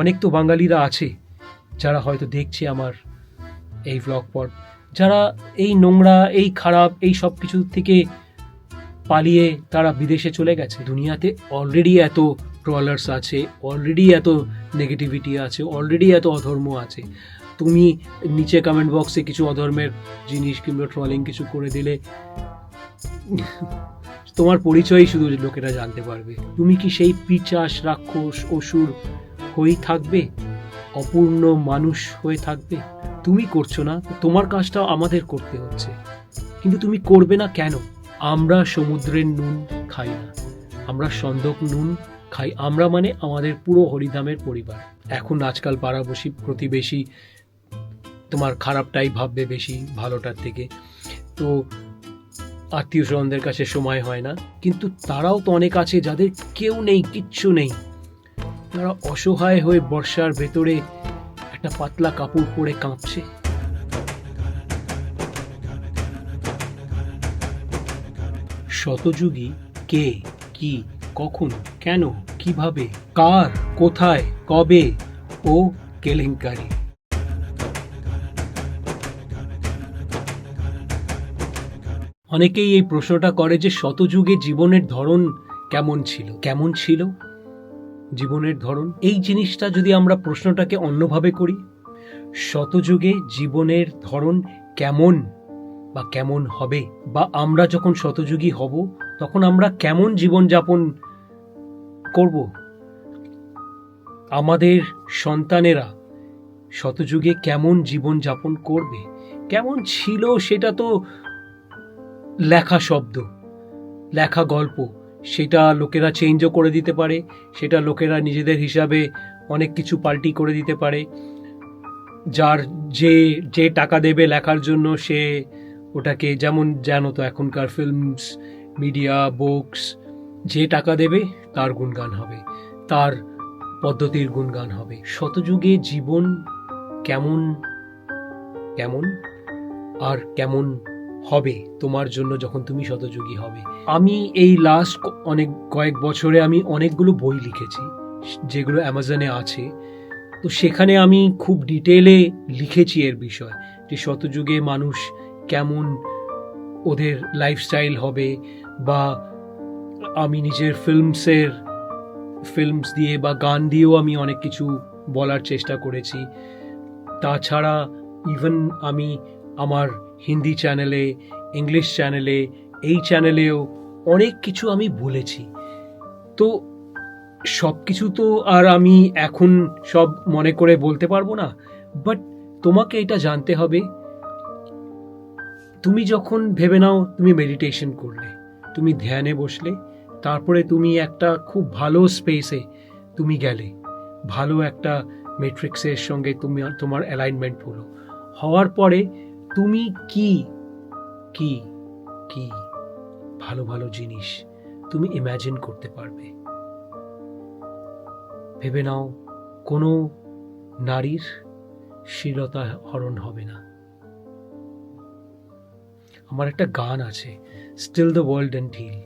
অনেক তো বাঙালিরা আছে যারা হয়তো দেখছে আমার এই ভ্লগ পর। যারা এই নোংরা, এই খারাপ, এই সব কিছু থেকে পালিয়ে তারা বিদেশে চলে গেছে। দুনিয়াতে অলরেডি এত ট্রলার্স আছে অলরেডি এত নেগেটিভিটি আছে অলরেডি এত অধর্ম আছে। তুমি নিচে কমেন্ট বক্সে কিছু অধর্মের জিনিস কিংবা ট্রলিং কিছু করে দিলে, তোমার পরিচয়ই শুধু লোকেরা জানতে পারবে। তুমি কি সেই পিচাস, রাক্ষস, অসুর হয়েই থাকবে, অপূর্ণ মানুষ হয়ে থাকবে। তুমি করছ না, তোমার কাজটা আমাদের করতে হচ্ছে। কিন্তু তুমি করবে না কেন? আমরা সমুদ্রের নুন খাই না। আমরা সন্দক নুন খাই। আমরা মানে আমাদের পুরো হরিধামের পরিবার। এখন আজকাল পাড়াবসী প্রতিবেশী তোমার খারাপটাই ভাববে বেশি ভালোটার থেকে। তো আত্মীয় স্বজনদের কাছে সময় হয় না। কিন্তু তারাও তো অনেক আছে যাদের কেউ নেই, কিচ্ছু নেই। তারা অসহায় হয়ে বর্ষার ভেতরে একটা পাতলা কাপড় পরে কাঁপছে। শতযুগী কে, কি, কখন, কেন, কীভাবে, কার, কোথায়, কবে ও কেলেঙ্কারি। অনেকেই এই প্রশ্নটা করে যে শতযুগে জীবনের ধরন কেমন ছিল? কেমন ছিল? জীবনের ধরন। এই জিনিসটা যদি আমরা প্রশ্নটাকে অন্যভাবে করি, শতযুগে জীবনের ধরন কেমন বা কেমন হবে? বা আমরা যখন শতযুগী হব, তখন আমরা কেমন জীবনযাপন করব? আমাদের সন্তানেরা শতযুগে কেমন জীবনযাপন করবে? কেমন ছিল সেটা তো লেখা শব্দ, লেখা গল্প। সেটা লোকেরা চেঞ্জও করে দিতে পারে, সেটা লোকেরা নিজেদের হিসাবে অনেক কিছু পাল্টি করে দিতে পারে। যার যে যে টাকা দেবে লেখার জন্য সে ওটাকে, যেমন জানো তো এখনকার ফিল্মস মিডিয়া বুকস যে টাকা দেবে তার গুণগান হবে, তার পদ্ধতির গুণগান হবে। শতযুগে জীবন কেমন কেমন আর কেমন হবে, তোমার জন্য যখন তুমি শতযুগী হবে। আমি এই লাস্ট অনেক, কয়েক বছরে আমি অনেকগুলো বই লিখেছি, যেগুলো অ্যামাজনে আছে। তো সেখানে আমি খুব ডিটেলে লিখেছি এর বিষয়, যে শতযুগে মানুষ কেমন ওদের লাইফস্টাইল হবে বা আমি নিজের ফিল্মসের ফিল্মস দিয়ে বা গান দিয়েও আমি অনেক কিছু বলার চেষ্টা করেছি। তাছাড়া ইভেন আমি আমার হিন্দি চ্যানেলে ইংলিশ চ্যানেলে এই চ্যানেলেও অনেক কিছু আমি বলেছি। তো সব কিছু তো আর আমি এখন সব মনে করে বলতে পারব না বাট তোমাকে এটা জানতে হবে। তুমি যখন ভেবে নাও, তুমি মেডিটেশন করলে, তুমি ধ্যানে বসলে, তারপরে তুমি একটা খুব ভালো স্পেসে তুমি গেলে, ভালো একটা মেট্রিক্সের সঙ্গে তুমি তোমার অ্যালাইনমেন্ট হলো। হওয়ার পরে তুমি কি? কি? কি? ভালো ভালো জিনিস তুমি ইম্যাজিন করতে পারবে। ভেবে নাও, কোনো নারীর শীলতা হরণ হবে না। আমার একটা গান আছে still the world and hill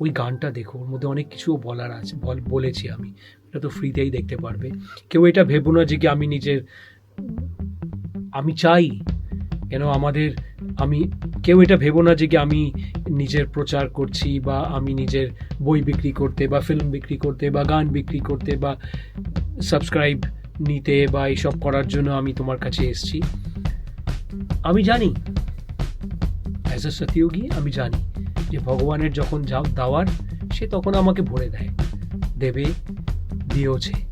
ওই গানটা দেখো, ওর মধ্যে অনেক কিছু বলার আছে, বল বলেছি আমি। এটা তো ফ্রিতেই দেখতে পারবে। কেউ এটা ভেবো না যে কি আমি নিজের আমি চাই কেন আমাদের, আমি কেউ এটা ভেবো না যে কি আমি নিজের প্রচার করছি বা আমি নিজের বই বিক্রি করতে বা ফিল্ম বিক্রি করতে বা গান বিক্রি করতে বা সাবস্ক্রাইব নিতে বা এইসব করার জন্য আমি তোমার কাছে এসেছি। আমি জানি অ্যাজ এ সত্যিয়োগী আমি জানি যে ভগবানের যখন যাও দাওয়ার সে তখন আমাকে ভরে দেয়, দেবে, দিয়েওছে।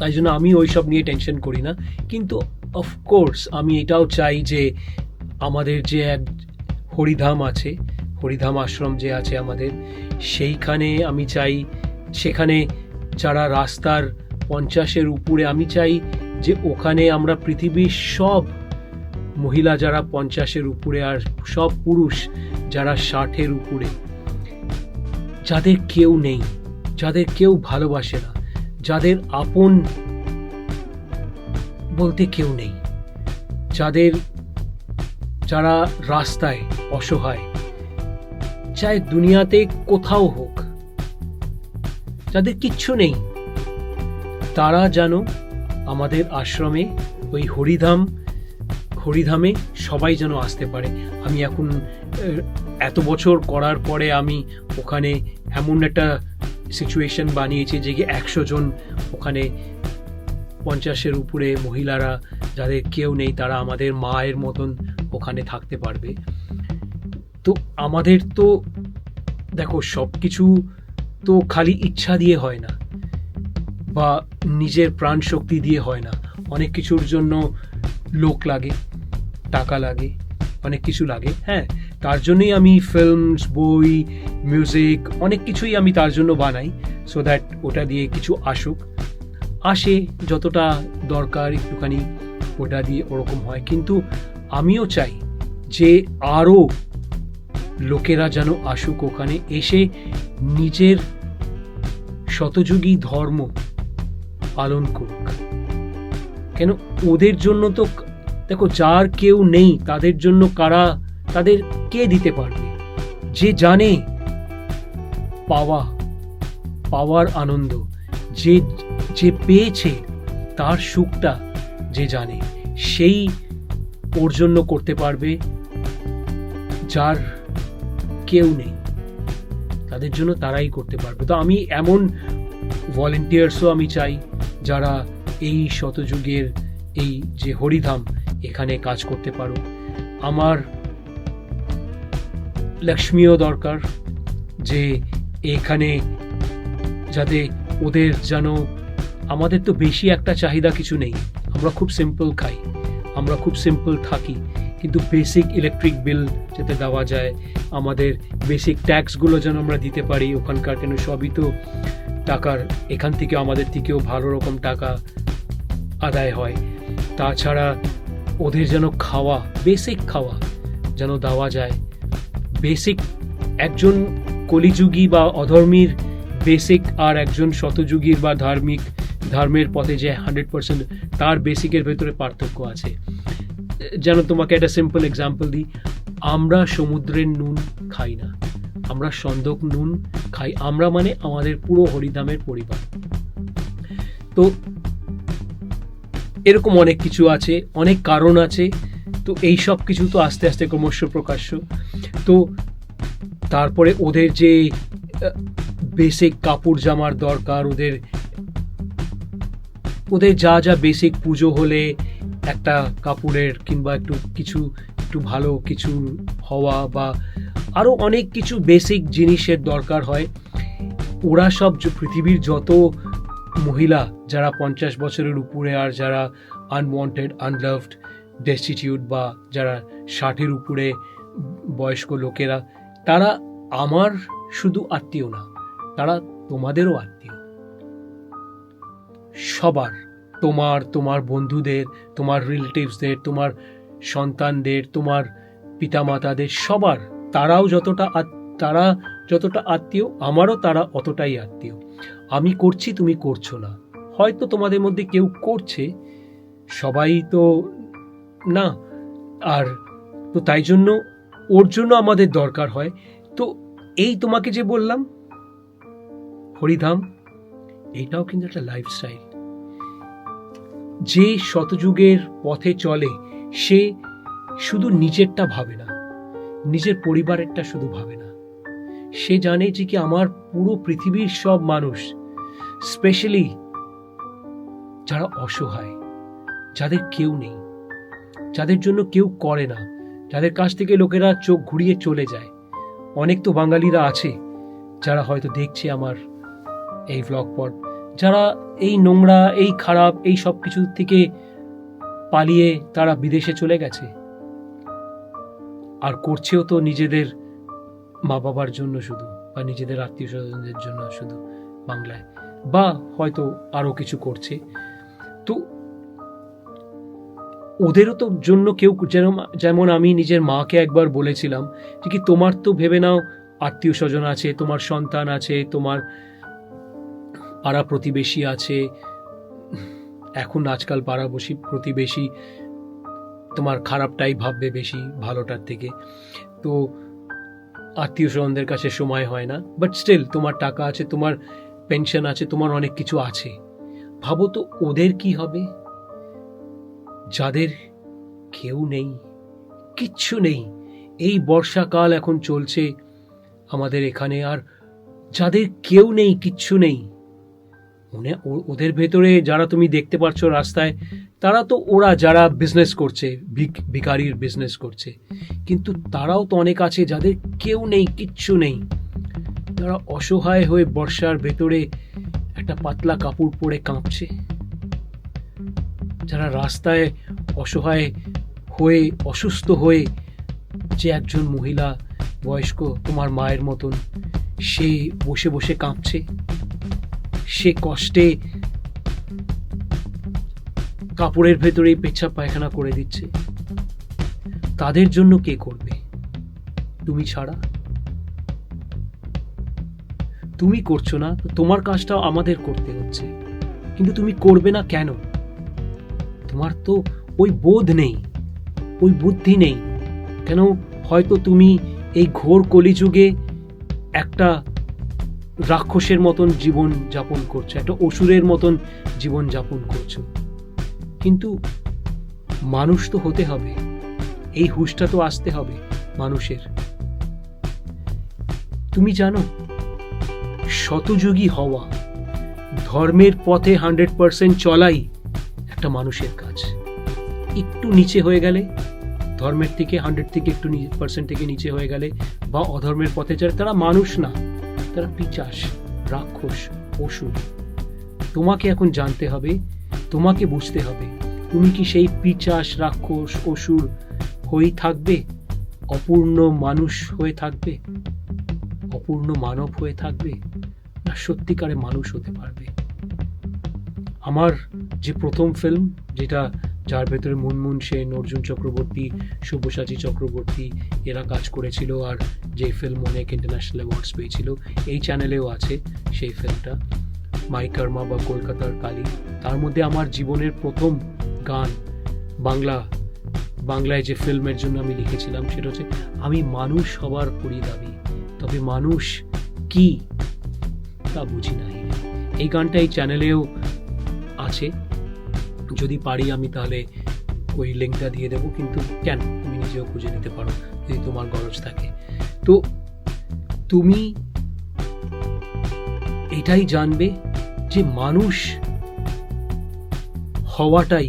তাই জন্য আমি ওইসব নিয়ে টেনশন করি না। কিন্তু অফকোর্স আমি এটাও চাই যে আমাদের যে এক হরিধাম আছে, হরিধাম আশ্রম যে আছে আমাদের, সেইখানে আমি চাই, সেখানে যারা রাস্তার পঞ্চাশের উপরে, আমি চাই যে ওখানে আমরা পৃথিবীর সব মহিলা যারা পঞ্চাশের উপরে আর সব পুরুষ যারা ষাটের উপরে, যাদের কেউ নেই, যাদের কেউ ভালোবাসে না যাদের আপন বলতে কেউ নেই, যাদের যারা রাস্তায় অসহায়, চাই দুনিয়াতে কোথাও হোক, যাদের কিচ্ছু নেই, তারা যেন আমাদের আশ্রমে ওই হরিধাম, হরিধামে সবাই যেন আসতে পারে। আমি এখন এত বছর করার পরে আমি ওখানে এমন একটা সিচুয়েশন বানিয়েছে যে একশো জন ওখানে পঞ্চাশের উপরে মহিলারা, যাদের কেউ নেই, তারা আমাদের মায়ের মতন ওখানে থাকতে পারবে। তো আমাদের তো, দেখো সব কিছু তো খালি ইচ্ছা দিয়ে হয় না, বা নিজের প্রাণ শক্তি দিয়ে হয় না। অনেক কিছুর জন্য লোক লাগে, টাকা লাগে, অনেক কিছু লাগে হ্যাঁ? তার জন্যই আমি ফিল্মস বই মিউজিক অনেক কিছুই আমি তার জন্য বানাই সো দ্যাট ওটা দিয়ে কিছু আসুক। আসে যতটা দরকার একটুখানি, ওটা দিয়ে ওরকম হয়। কিন্তু আমিও চাই যে আরও লোকেরা যেন আসুক ওখানে, এসে নিজের শতযুগী ধর্ম পালন করুক। কেন? ওদের জন্য তো, দেখো, যার কেউ নেই, তাদের জন্য কারা তাদের কে দিতে পারবে? যে জানে পাওয়া, পাওয়ার আনন্দ, যে যে পেয়েছে তার সুখটা যে জানে, সেই ওর জন্য করতে পারবে যার কেউ নেই। তাদের জন্য তারাই করতে পারবে। তো আমি এমন ভলেন্টিয়ার্সও আমি চাই যারা এই শতযুগের এই যে হরিধাম এখানে কাজ করতে পারো আমার লক্ষ্মীও দরকার যে এখানে যাতে ওদের যেন, আমাদের তো বেশি একটা চাহিদা কিছু নেই। আমরা খুব সিম্পল খাই, আমরা খুব সিম্পল থাকি, কিন্তু বেসিক ইলেকট্রিক বিল যাতে দেওয়া যায়, আমাদের বেসিক ট্যাক্সগুলো যেন আমরা দিতে পারি, ওখানকার কেন সবই তো টাকার, এখান থেকে আমাদের থেকেও ভালো রকম টাকা আদায় হয়। তাছাড়া ওদের যেন খাওয়া বেসিক খাওয়া যেন দেওয়া যায় বেসিক একজন কলিযুগী বা অধর্মীর বেসিক আর একজন শতযুগীর বা ধার্মিক, ধর্মের পথে যে হান্ড্রেড পার্সেন্ট তার বেসিকের ভেতরে পার্থক্য আছে। যেন তোমাকে একটা সিম্পল এক্সাম্পল দিই, আমরা সমুদ্রের নুন খাই না। আমরা সন্দক নুন খাই। আমরা মানে আমাদের পুরো হরিদামের পরিবার। তো এরকম অনেক কিছু আছে, অনেক কারণ আছে। তো এই সব কিছু তো আস্তে আস্তে ক্রমশ প্রকাশ্য। তো তারপরে ওদের যে বেসিক কাপড় জামার দরকার, ওদের ওদের যা যা বেসিক পুজো হলে একটা কাপড়ের কিংবা একটু কিছু, একটু ভালো কিছু হওয়া বা আরও অনেক কিছু বেসিক জিনিসের দরকার হয়। ওরা সব পৃথিবীর যত মহিলা, যারা পঞ্চাশ বছরের উপরে আর যারা আনওয়ান্টেড আনলাভড ডেস্টিটিউট বা যারা ষাটের উপরে বয়স্ক লোকেরা, তারা আমার শুধু আত্মীয় না, তারা তোমাদেরও আত্মীয়। সবার, তোমার তোমার বন্ধুদের, তোমার রিলেটিভসদের তোমার সন্তানদের, তোমার পিতামাতাদের, সবার, তারাও যতটা তারা যতটা আত্মীয়, আমারও তারা অতটাই আত্মীয়। আমি করছি, তুমি করছ না। হয়তো তোমাদের মধ্যে কেউ করছে, সবাই তো না, আর তো তাই জন্য ওর জন্য আমাদের দরকার হয়। তো এই তোমাকে যে বললাম, হরিধাম, এটাও কিন্তু একটা লাইফস্টাইল যে শতযুগের পথে চলে, সে শুধু নিজেরটা ভাবে না, নিজের পরিবারেরটা শুধু ভাবে না। সে জানে যে কি আমার পুরো পৃথিবীর সব মানুষ স্পেশালি যারা অসহায়, যাদের কেউ নেই। যাদের জন্য কেউ করে না, যাদের কাছ থেকে লোকেরা চোখ ঘুরিয়ে চলে যায়। অনেক তো বাঙালিরা আছে, যারা হয়তো দেখছে আমার এই ভ্লগ পড যারা এই নোংরা, এই খারাপ, এই সব কিছু থেকে পালিয়ে তারা বিদেশে চলে গেছে। আর করছেও তো নিজেদের মা বাবার জন্য শুধু, বা নিজেদের আত্মীয় স্বজনদের জন্য শুধু বাংলায়, বা হয়তো আরও কিছু করছে। তো ওদেরও তো জন্য কেউ যেরকম যেমন আমি নিজের মাকে একবার বলেছিলাম যে কি তোমার তো ভেবে নাও, আত্মীয় স্বজন আছে, তোমার সন্তান আছে, তোমার পাড়া প্রতিবেশী আছে, এখন আজকাল পাড়া বসি, প্রতিবেশী তোমার খারাপটাই ভাববে বেশি ভালোটার থেকে। তো আত্মীয় স্বজনদের কাছে সময় হয় না বাট স্টিল তোমার টাকা আছে, তোমার পেনশন আছে, তোমার অনেক কিছু আছে। ভাবো তো ওদের কি হবে? যাদের কেউ নেই, কিচ্ছু নেই। এই বর্ষাকাল এখন চলছে আমাদের এখানে, আর যাদের কেউ নেই, কিচ্ছু নেই। মনে ওদের ভেতরে যারা তুমি দেখতে পাচ্ছ রাস্তায়, তারা তো ওরা যারা বিজনেস করছে, ভিক- ভিখারির বিজনেস করছে। কিন্তু তারাও তো অনেক আছে যাদের কেউ নেই, কিচ্ছু নেই। তারা অসহায় হয়ে বর্ষার ভেতরে একটা পাতলা কাপড় পরে কাঁপছে। যারা রাস্তায় অসহায় হয়ে, অসুস্থ হয়ে যে একজন মহিলা বয়স্ক তোমার মায়ের মতন, সে বসে বসে কাঁপছে। সে কষ্টে কাপড়ের ভেতরেই পেচ্ছাপ পায়খানা করে দিচ্ছে। তাদের জন্য কে করবে? তুমি ছাড়া? তুমি করছ না তোমার কাজটাও আমাদের করতে হচ্ছে। কিন্তু তুমি করবে না কেন? তোমার তো ওই বোধ নেই, ওই বুদ্ধি নেই। কেন হয়তো তুমি এই ঘোর কলিযুগে একটা রাক্ষসের মতন জীবন যাপন করছ, একটা অসুরের মতন জীবন যাপন করছ। কিন্তু মানুষ তো হতে হবে, এই হুশটা তো আসতে হবে মানুষের। তুমি জানো, শতযুগী হওয়া, ধর্মের পথে হান্ড্রেড পার্সেন্ট চলাই একটা মানুষের কাজ। একটু নিচে হয়ে গেলে, ধর্মের থেকে হান্ড্রেড থেকে একটু পার্সেন্ট থেকে নিচে হয়ে গেলে বা অধর্মের পথে চলে তারা মানুষ না, তারা পিচাস, রাক্ষস অসুর তোমাকে এখন জানতে হবে, তোমাকে বুঝতে হবে, তুমি কি সেই পিচাস, রাক্ষস অসুর হয়েই থাকবে? অপূর্ণ মানুষ হয়ে থাকবে? অপূর্ণ মানব হয়ে থাকবে? না সত্যিকারে মানুষ হতে পারবে? আমার যে প্রথম ফিল্ম যেটা যার ভেতরে মুনমুন সেন, অর্জুন চক্রবর্তী, শুভসাচী চক্রবর্তী, এরা কাজ করেছিল আর যে ফিল্ম অনেক ইন্টারন্যাশনাল অ্যাওয়ার্ডস পেয়েছিল, এই চ্যানেলেও আছে সেই ফিল্মটা মাই কর্মা বা কলকাতার কালী। তার মধ্যে আমার জীবনের প্রথম গান বাংলা, বাংলায় যে ফিল্মের জন্য আমি লিখেছিলাম, সেটা হচ্ছে, আমি মানুষ হবার করি দাবি তবে মানুষ কি তা বুঝি নাই। এই গানটা এই চ্যানেলেও আছে। যদি পারি আমি তাহলে ওই লিঙ্কটা দিয়ে দেবো, কিন্তু কেন? তুমি নিজেও খুঁজে নিতে পারো যদি তোমার গরজ থাকে। তো তুমি এটাই জানবে যে মানুষ হওয়াটাই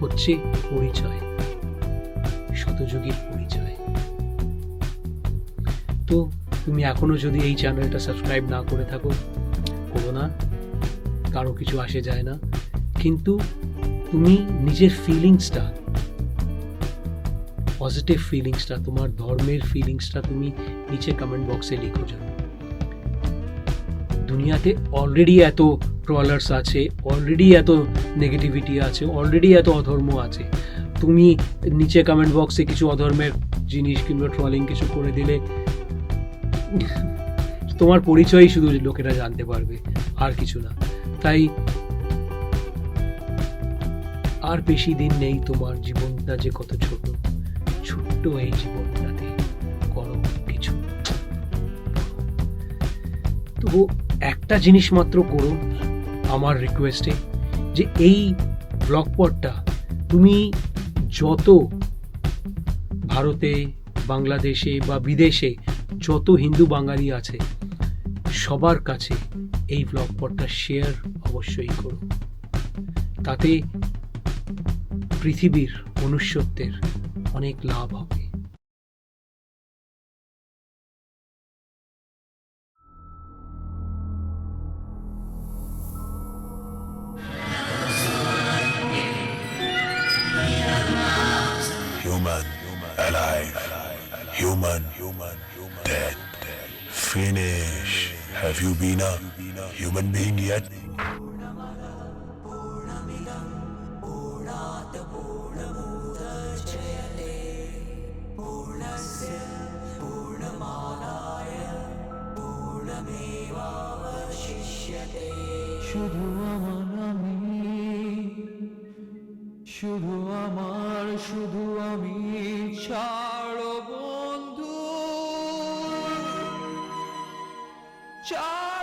হচ্ছে পরিচয় শতযুগীর পরিচয়। তো তুমি এখনও যদি এই চ্যানেলটা সাবস্ক্রাইব না করে থাকো, করো না। কারও কিছু আসে যায় না। কিন্তু তুমি নিজের ফিলিংসটা পজিটিভ ফিলিংসটা তোমার ধর্মের ফিলিংসটা তুমি নিচে কমেন্ট বক্সে লিখো যেন দুনিয়াতে অলরেডি এত ট্রলার্স আছে অলরেডি এত নেগেটিভিটি আছে অলরেডি এত অধর্ম আছে। তুমি নিচে কমেন্ট বক্সে কিছু অধর্মের জিনিস কিংবা ট্রলিং কিছু করে দিলে, তোমার পরিচয়ই শুধু লোকেরা জানতে পারবে, আর কিছু না। তাই আর বেশি দিন নেই তোমার জীবনটা যে কত ছোট। ছোট্ট এই জীবনটাতে করো কিছু। তো একটা জিনিস মাত্র করো আমার রিকোয়েস্টে যে এই ব্লগ পটটা তুমি যত ভারতে, বাংলাদেশে বা বিদেশে যত হিন্দু বাঙালি আছে, সবার কাছে এই ব্লগ পটটা শেয়ার অবশ্যই করো তাতে পৃথিবীর মনুষ্যত্বের অনেক লাভ হবে Human, alive, human, human, dead. Finish. Have you been a human being yet? শুধু আমার শুধু আমি ছাড়ো বন্ধু। ছাড়ো